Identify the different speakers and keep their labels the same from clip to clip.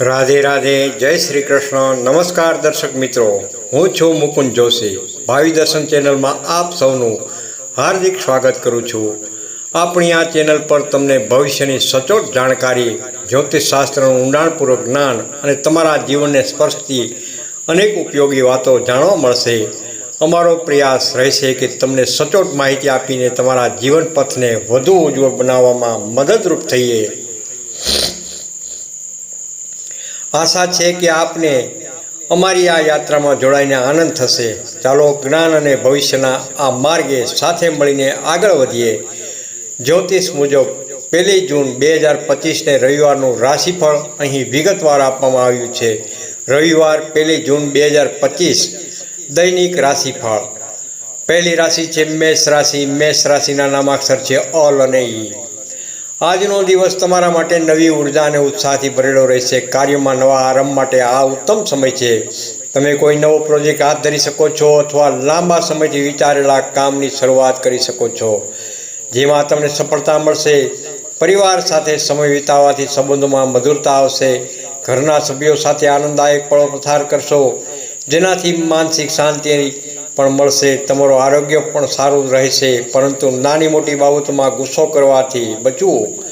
Speaker 1: રાધે રાધે, જય શ્રી કૃષ્ણ. નમસ્કાર દર્શક મિત્રો. હું છું મુકુંદ જોશી. ભાવિ દર્શન ચેનલમાં આપ સૌનું હાર્દિક સ્વાગત કરું છું. આપણી આ ચેનલ પર તમને ભવિષ્યની સચોટ જાણકારી, જ્યોતિષશાસ્ત્રનું ઊંડાણપૂર્વક જ્ઞાન અને તમારા જીવનને સ્પર્શતી અનેક ઉપયોગી વાતો જાણવા મળશે. અમારો પ્રયાસ રહેશે કે તમને સચોટ માહિતી આપીને તમારા જીવન પથને વધુ ઉજ્જવળ બનાવવામાં મદદરૂપ થઈએ. આશા છે કે આપને અમારી આ યાત્રામાં જોડાઈને આનંદ થશે. ચાલો જ્ઞાન અને ભવિષ્યના આ માર્ગે સાથે મળીને આગળ વધીએ. જ્યોતિષ મુજબ, પહેલી જૂન બે હજાર પચીસને રવિવારનું રાશિફળ અહીં વિગતવાર આપવામાં આવ્યું છે. રવિવાર, પહેલી જૂન બે હજાર પચીસ, દૈનિક રાશિફળ. પહેલી રાશિ છે મેષ રાશિ. મેષ રાશિના નામાક્ષર છે અલ અને ઈ. આજનો દિવસ તમારા માટે નવી ઊર્જા અને ઉત્સાહથી ભરેલો રહેશે. કાર્યમાં નવા આરંભ માટે આ ઉત્તમ સમય છે. તમે કોઈ નવો પ્રોજેક્ટ હાથ ધરી શકો છો અથવા લાંબા સમયથી વિચારેલા કામની શરૂઆત કરી શકો છો. જેમાં તમને સફળતા મળશે. પરિવાર સાથે સમય વિતાવવાથી સંબંધોમાં મધુરતા આવશે. ઘરના સભ્યો સાથે આનંદદાયક પળો પસાર કરશો. જેનાથી માનસિક શાંતિ પણ મળશે. તમારું આરોગ્ય પણ સારું રહેશે. પરંતુ નાની મોટી બાબતોમાં ગુસ્સો કરવાથી બચવું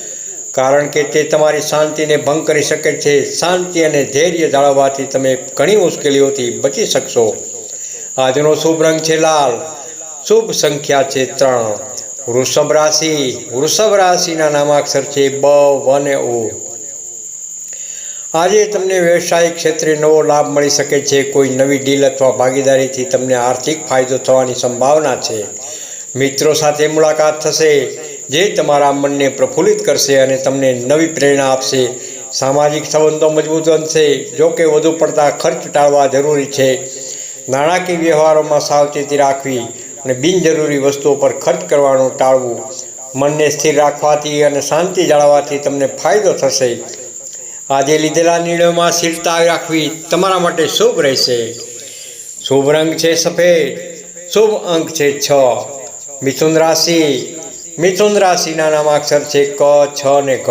Speaker 1: કારણ કે તે તમારી શાંતિને ભંગ કરી શકે છે. શાંતિ અને ધૈર્ય જાળવવાથી તમે ઘણી મુશ્કેલીઓથી બચી શકશો. આજનો શુભ રંગ છે લાલ. શુભ સંખ્યા છે ત્રણ. વૃષભ રાશિ. વૃષભ રાશિના નામાક્ષર છે બ, વન ઓ આજે તમને વ્યવસાયિક ક્ષેત્રે નવો લાભ મળી શકે છે. કોઈ નવી ડીલ અથવા ભાગીદારીથી તમને આર્થિક ફાયદો થવાની સંભાવના છે. મિત્રો સાથે મુલાકાત થશે. જે તમારા મનને પ્રફુલ્લિત કરશે અને તમને નવી પ્રેરણા આપશે. સામાજિક સંબંધો મજબૂત બનશે. જોકે વધુ પડતા ખર્ચ ટાળવા જરૂરી છે. નાણાકીય વ્યવહારોમાં સાવચેતી રાખવી અને બિનજરૂરી વસ્તુઓ પર ખર્ચ કરવાનું ટાળવું. મનને સ્થિર રાખવાથી અને શાંતિ જાળવવાથી તમને ફાયદો થશે. આજે લીધેલા નિર્ણયોમાં સ્થિરતા રાખવી તમારા માટે શુભ રહેશે. શુભ રંગ છે સફેદ. શુભ અંક છે છ. મિથુન રાશિ મિથુન રાશિના નામાક્ષર છે ક, છ ને ક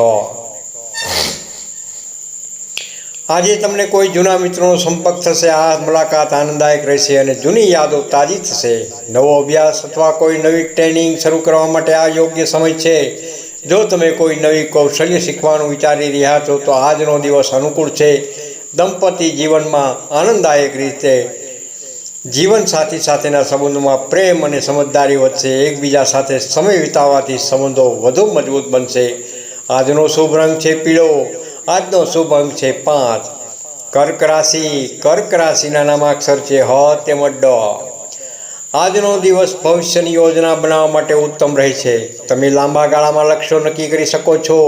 Speaker 1: આજે તમને કોઈ જૂના મિત્રોનો સંપર્ક થશે, આ મુલાકાત આનંદદાયક રહેશે અને જૂની યાદો તાજી થશે. નવો અભ્યાસ અથવા કોઈ નવી ટ્રેનિંગ શરૂ કરવા માટે આ યોગ્ય સમય છે. જો તમે કોઈ નવી કૌશલ્ય શીખવાનું વિચારી રહ્યા છો, તો આજનો દિવસ અનુકૂળ છે. દંપતી જીવનમાં આનંદદાયક રીતે જીવનસાથી સાથેના સંબંધોમાં પ્રેમ અને સમજદારી વધશે. એકબીજા સાથે સમય વિતાવવાથી સંબંધો વધુ મજબૂત બનશે. આજનો શુભ રંગ છે પીળો. આજનો શુભ અંક છે પાંચ. કર્ક રાશિ. કર્ક રાશિના નામાક્ષર છે હ તેમજ ડ. આજનો દિવસ ભવિષ્યની યોજના બનાવવા માટે ઉત્તમ રહે છે. તમે લાંબા ગાળામાં લક્ષ્યો નક્કી કરી શકો છો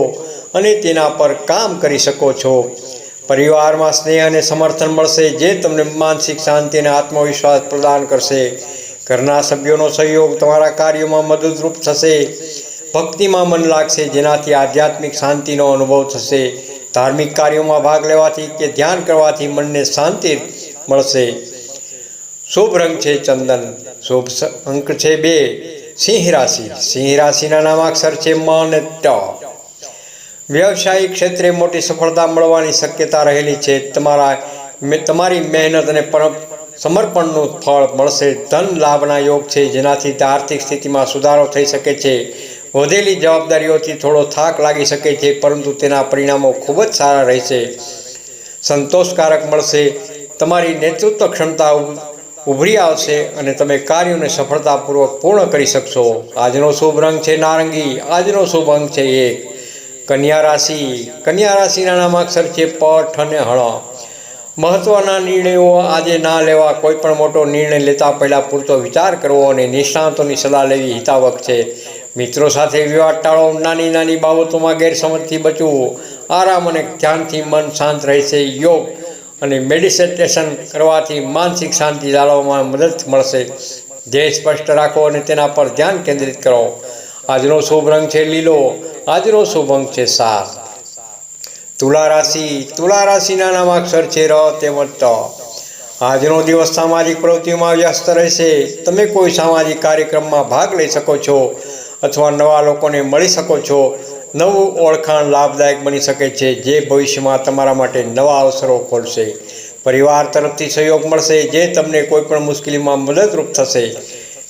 Speaker 1: અને તેના પર કામ કરી શકો છો. પરિવારમાં સ્નેહ અને સમર્થન મળશે, જે તમને માનસિક શાંતિ અને આત્મવિશ્વાસ પ્રદાન કરશે. ઘરના સભ્યોનો સહયોગ તમારા કાર્યોમાં મદદરૂપ થશે. ભક્તિમાં મન લાગશે, જેનાથી આધ્યાત્મિક શાંતિનો અનુભવ થશે. ધાર્મિક કાર્યોમાં ભાગ લેવાથી કે ધ્યાન કરવાથી મનને શાંતિ મળશે. શુભ રંગ છે ચંદન, શુભ અંક છે બે, સિંહ રાશિ. સિંહ રાશિના નામાક્ષર છે મ અને ટ. વ્યવસાયિક ક્ષેત્રે મોટી સફળતા મળવાની શક્યતા રહેલી છે. તમારા તમારી મહેનત અને સમર્પણનું ફળ મળશે. ધન લાભના યોગ છે, જેનાથી આર્થિક સ્થિતિમાં સુધારો થઈ શકે છે. વધેલી જવાબદારીઓથી થોડો થાક લાગી શકે છે, પરંતુ તેના પરિણામો ખૂબ જ સારા રહેશે. સંતોષકારક મળશે. તમારી નેતૃત્વ ક્ષમતા ઉભરી આવશે અને તમે કાર્યોને સફળતાપૂર્વક પૂર્ણ કરી શકશો. આજનો શુભ રંગ છે નારંગી. આજનો શુભ અંક છે એક. કન્યા રાશિ. કન્યા રાશિના નામાક્ષર છે પઠ અને હળ. મહત્વના નિર્ણયો આજે ના લેવા કોઈ પણ મોટો નિર્ણય લેતા પહેલાં પૂરતો વિચાર કરવો અને નિષ્ણાંતોની સલાહ લેવી હિતાવક છે. મિત્રો સાથે વિવાદ ટાળો, નાની નાની બાબતોમાં ગેરસમજથી બચવું આરામ અને ધ્યાનથી મન શાંત રહેશે. યોગ અને મેડિટેશન કરવાથી માનસિક શાંતિ જાળવવામાં મદદ મળશે. ધ્યેય સ્પષ્ટ રાખો અને તેના પર ધ્યાન કેન્દ્રિત કરો. આજનો શુભ રંગ છે લીલો. આજનો શુભ છે સાત. તુલા રાશિ, તુલા રાશિના નામાક્ષર છે ર તેમજ ત આજનો દિવસ સામાજિક પ્રવૃત્તિઓમાં વ્યસ્ત રહેશે. તમે કોઈ સામાજિક કાર્યક્રમમાં ભાગ લઈ શકો છો અથવા નવા લોકોને મળી શકો છો. નવું ઓળખાણ લાભદાયક બની શકે છે. જે ભવિષ્યમાં તમારા માટે નવા અવસરો ખોલશે. પરિવાર તરફથી સહયોગ મળશે. જે તમને કોઈપણ મુશ્કેલીમાં મદદરૂપ થશે.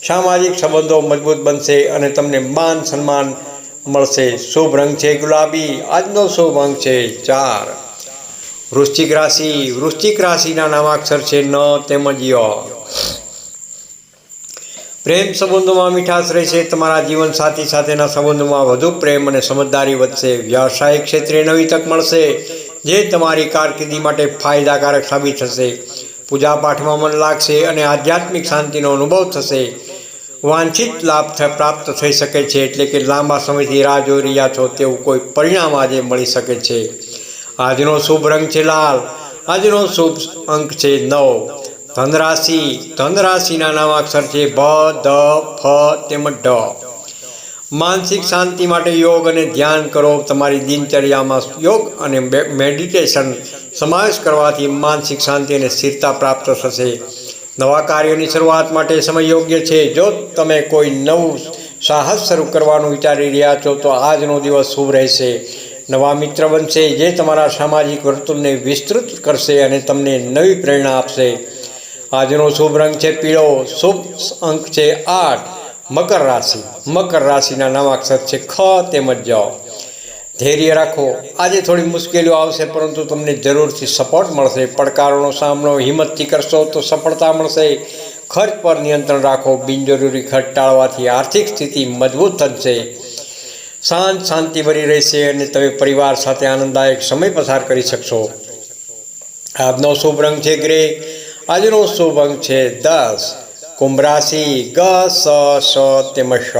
Speaker 1: સામાજિક સંબંધો મજબૂત બનશે અને તમને માન સન્માન મળશે. શુભ રંગ છે ગુલાબી. આજનો શુભ અંક છે ચાર. વૃશ્ચિક રાશિ. વૃશ્ચિક રાશિના નામાક્ષર છે ન તેમજ ય પ્રેમ સંબંધોમાં મીઠાશ રહેશે. તમારા જીવનસાથી સાથેના સંબંધોમાં વધુ પ્રેમ અને સમજદારી વધશે. વ્યવસાયિક ક્ષેત્રે નવી તક મળશે. જે તમારી કારકિર્દી માટે ફાયદાકારક સાબિત થશે. પૂજાપાઠમાં મન લાગશે અને આધ્યાત્મિક શાંતિનો અનુભવ થશે. વાંછિત લાભ પ્રાપ્ત થઈ શકે છે એટલે કે લાંબા સમયથી રાહ જોઈ રહ્યા છો તેવું કોઈ પરિણામ આજે મળી શકે છે. આજનો શુભ રંગ છે લાલ. આજનો શુભ અંક છે નવ. ધનરાશિ. ધનરાશિના નામાક્ષર છે ભ ધ ફ, તેમજ ઢ માનસિક શાંતિ માટે યોગ અને ધ્યાન કરો. તમારી દિનચર્યામાં યોગ અને મેડિટેશન સમાવેશ કરવાથી માનસિક શાંતિ અને સ્થિરતા પ્રાપ્ત થશે. નવા કાર્યોની શરૂઆત માટે સમય યોગ્ય છે. જો તમે કોઈ નવું સાહસ શરૂ કરવાનું વિચારી રહ્યા છો, તો આજનો દિવસ શુભ રહેશે. નવા મિત્ર બનશે જે તમારા સામાજિક વર્તુળને વિસ્તૃત કરશે અને તમને નવી પ્રેરણા આપશે. આજનો શુભ રંગ છે પીળો, શુભ અંક છે આઠ. મકર રાશિ. મકર રાશિના નામાક્ષર છે ખ તેમજ જ ધૈર્ય રાખો. આજે થોડી મુશ્કેલીઓ આવશે, પરંતુ તમને જરૂરથી સપોર્ટ મળશે. પડકારોનો સામનો હિંમતથી કરશો તો સફળતા મળશે. ખર્ચ પર નિયંત્રણ રાખો. બિનજરૂરી ખર્ચ ટાળવાથી આર્થિક સ્થિતિ મજબૂત થશે. શાંત શાંતિભરી રહેશે અને તમે પરિવાર સાથે આનંદદાયક સમય પસાર કરી શકશો. આજનો શુભ રંગ છે ગ્રે. આજનો શુભ અંક છે દસ. કુંભ ગ, સ સ તેમજ શ.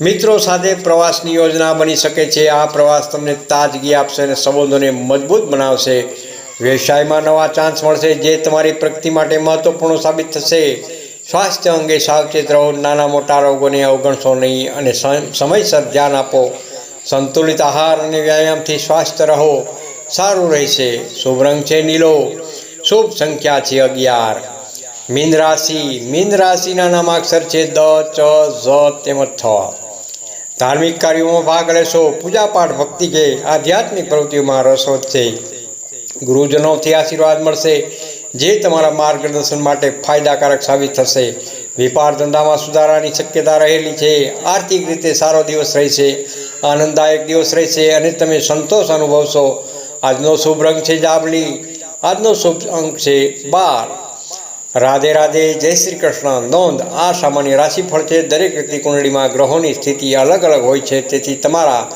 Speaker 1: મિત્રો સાથે પ્રવાસની યોજના બની શકે છે. આ પ્રવાસ તમને તાજગી આપશે અને સંબંધોને મજબૂત બનાવશે. વ્યવસાયમાં નવા ચાન્સ મળશે, જે તમારી પ્રગતિ માટે મહત્વપૂર્ણ સાબિત થશે. સ્વાસ્થ્ય અંગે સાવચેત રહો, નાના મોટા રોગોને અવગણશો નહીં અને સમ- સમયસર ધ્યાન આપો. સંતુલિત આહાર અને વ્યાયામથી સ્વાસ્થ્ય રહો. સારું રહેશે. શુભ રંગ છે નીલો. શુભ સંખ્યા છે અગિયાર. મીન રાશિ. મીન રાશિના નામાક્ષર છે દ, ચ, ઝ તેમજ થ. ધાર્મિક કાર્યોમાં ભાગ લેશો. પૂજાપાઠ ભક્તિ કે આધ્યાત્મિક પ્રવૃત્તિઓમાં રસ વધશે. ગુરુજનોથી આશીર્વાદ મળશે. જે તમારા માર્ગદર્શન માટે ફાયદાકારક સાબિત થશે. વેપાર ધંધામાં સુધારાની શક્યતા રહેલી છે. આર્થિક રીતે સારો દિવસ રહેશે. આનંદદાયક દિવસ રહેશે અને તમે સંતોષ અનુભવશો. આજનો શુભ રંગ છે જાબલી. આજનો શુભ અંક છે બાર. રાધે રાધે, જય શ્રી કૃષ્ણ. નોંધ, આ સામાન્ય રાશિફળ છે. દરેક વ્યક્તિ કુંડળીમાં ગ્રહોની સ્થિતિ અલગ અલગ હોય છે. તેથી તમારા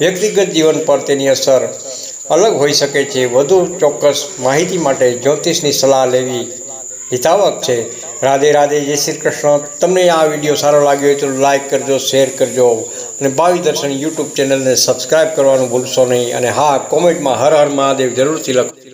Speaker 1: વ્યક્તિગત જીવન પર તેની અસર અલગ હોઈ શકે છે. વધુ ચોક્કસ માહિતી માટે જ્યોતિષની સલાહ લેવી હિતાવક છે. રાધે રાધે, જય શ્રી કૃષ્ણ. તમને આ વીડિયો સારો લાગ્યો હોય તો લાઇક કરજો, શેર કરજો અને ભાવિ દર્શન યુટ્યુબ ચેનલને સબસ્ક્રાઈબ કરવાનું ભૂલશો નહીં. અને હા, કોમેન્ટમાં હર હર મહાદેવ જરૂરથી લખો.